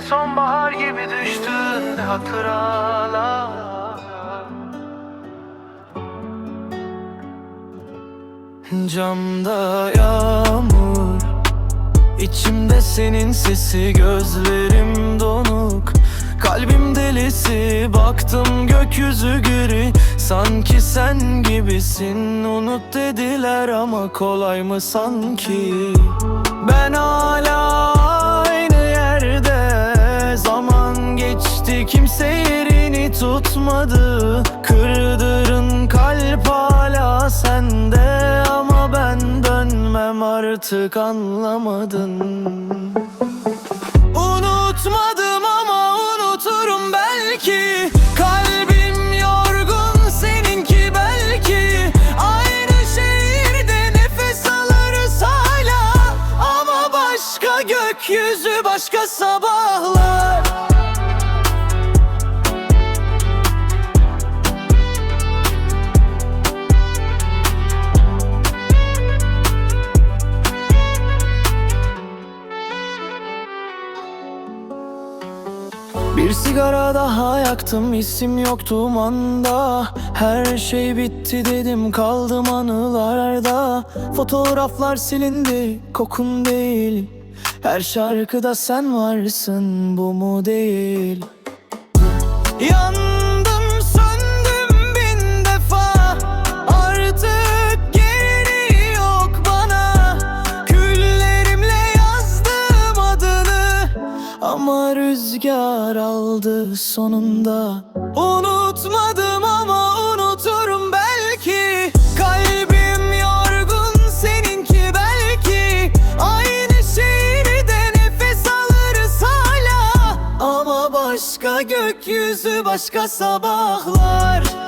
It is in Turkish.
Sonbahar gibi düştüğünde hatırla Camda yağmur İçimde senin sesi gözlerim donuk. Kalbim delisi baktım gökyüzü gri. Sanki sen gibisin unut dediler ama kolay mı sanki? Ben geçti kimse yerini tutmadı. Kırdırın kalp hala sende Ama ben dönmem artık anlamadın. Unutmadım ama unuturum belki. Kalbim yorgun seninki belki. Aynı şehirde nefes alırız hala. Ama başka gökyüzü başka sabahlar Bir sigara daha yaktım isim yoktu manda Her şey bitti dedim kaldım anılarda. Fotoğraflar silindi kokun değil. Her şarkıda sen varsın bu mu değil? Yandım rüzgar aldı sonunda. Unutmadım ama unuturum belki. Kalbim yorgun seninki belki. Aynı şehirde nefes alırız hala. Ama başka gökyüzü başka sabahlar